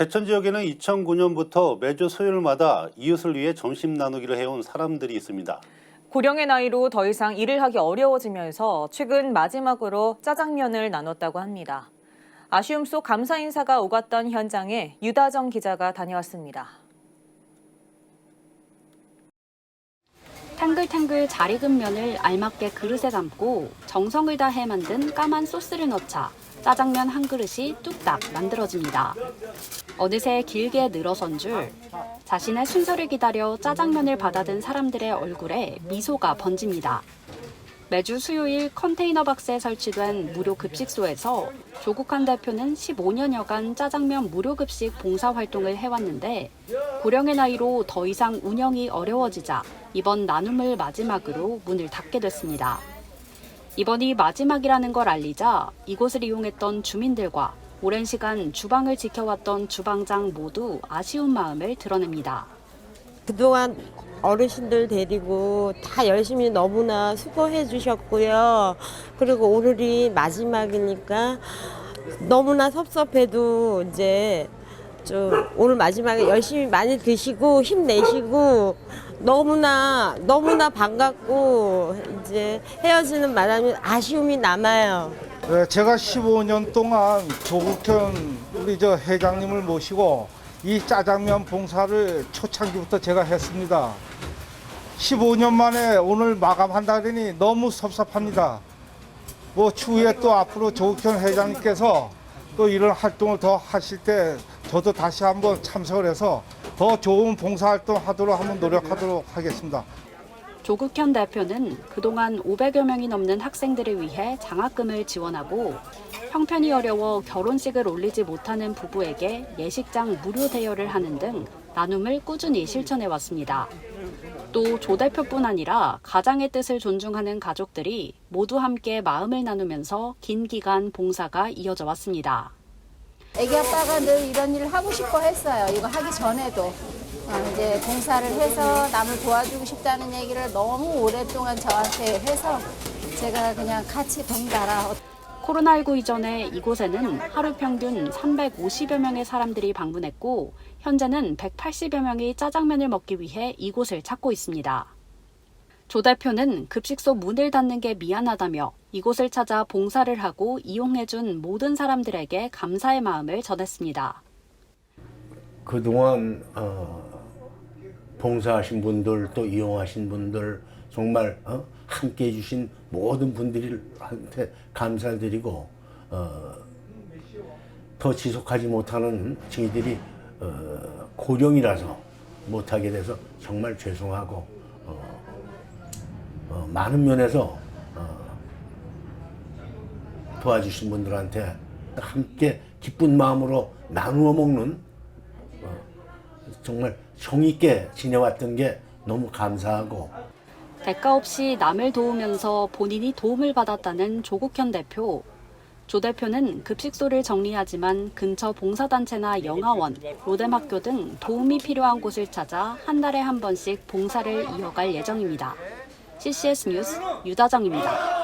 제천 지역에는 2009년부터 매주 수요일마다 이웃을 위해 점심 나누기를 해온 사람들이 있습니다. 고령의 나이로 더 이상 일을 하기 어려워지면서 최근 마지막으로 짜장면을 나눴다고 합니다. 아쉬움 속 감사 인사가 오갔던 현장에 유다정 기자가 다녀왔습니다. 탱글탱글 잘 익은 면을 알맞게 그릇에 담고 정성을 다해 만든 까만 소스를 넣자 짜장면 한 그릇이 뚝딱 만들어집니다. 어느새 길게 늘어선 줄 자신의 순서를 기다려 짜장면을 받아든 사람들의 얼굴에 미소가 번집니다. 매주 수요일 컨테이너 박스에 설치된 무료 급식소에서 조국한 대표는 15년여간 짜장면 무료 급식 봉사 활동을 해왔는데 고령의 나이로 더 이상 운영이 어려워지자 이번 나눔을 마지막으로 문을 닫게 됐습니다. 이번이 마지막이라는 걸 알리자 이곳을 이용했던 주민들과 오랜 시간 주방을 지켜왔던 주방장 모두 아쉬운 마음을 드러냅니다. 그동안 어르신들 데리고 다 열심히 너무나 수고해 주셨고요. 그리고 오늘이 마지막이니까 너무나 섭섭해도 이제 좀 오늘 마지막에 열심히 많이 드시고 힘내시고 너무나 너무나 반갑고 이제 헤어지는 바람에 아쉬움이 남아요. 네, 제가 15년 동안 조국현 우리 저 회장님을 모시고 이 짜장면 봉사를 초창기부터 제가 했습니다. 15년 만에 오늘 마감한다더니 너무 섭섭합니다. 뭐 추후에 또 앞으로 조국현 회장님께서 또 이런 활동을 더 하실 때 저도 다시 한번 참석을 해서 더 좋은 봉사활동 하도록 한번 노력하도록 하겠습니다. 조국현 대표는 그동안 500여 명이 넘는 학생들을 위해 장학금을 지원하고 형편이 어려워 결혼식을 올리지 못하는 부부에게 예식장 무료 대여를 하는 등 나눔을 꾸준히 실천해 왔습니다. 또 조 대표뿐 아니라 가장의 뜻을 존중하는 가족들이 모두 함께 마음을 나누면서 긴 기간 봉사가 이어져 왔습니다. 애기 아빠가 늘 이런 일을 하고 싶어 했어요. 이거 하기 전에도. 어, 이제 봉사를 해서 남을 도와주고 싶다는 얘기를 너무 오랫동안 저한테 해서 제가 그냥 같이 덩달아 코로나19 이전에 이곳에는 하루 평균 350여 명의 사람들이 방문했고 현재는 180여 명이 짜장면을 먹기 위해 이곳을 찾고 있습니다. 조 대표는 급식소 문을 닫는 게 미안하다며 이곳을 찾아 봉사를 하고 이용해준 모든 사람들에게 감사의 마음을 전했습니다. 그동안 어, 봉사하신 분들 또 이용하신 분들 정말 어, 함께 해주신 모든 분들한테 감사드리고 어, 더 지속하지 못하는 저희들이 어, 고령이라서 못하게 돼서 정말 죄송하고 어, 어, 많은 면에서 어, 도와주신 분들한테 함께 기쁜 마음으로 나누어 먹는 정말 정있게 지내왔던 게 너무 감사하고 대가 없이 남을 도우면서 본인이 도움을 받았다는 조국현 대표. 조 대표는 급식소를 정리하지만 근처 봉사단체나 영화원, 로뎀학교 등 도움이 필요한 곳을 찾아 한 달에 한 번씩 봉사를 이어갈 예정입니다. CCS 뉴스 유다정입니다.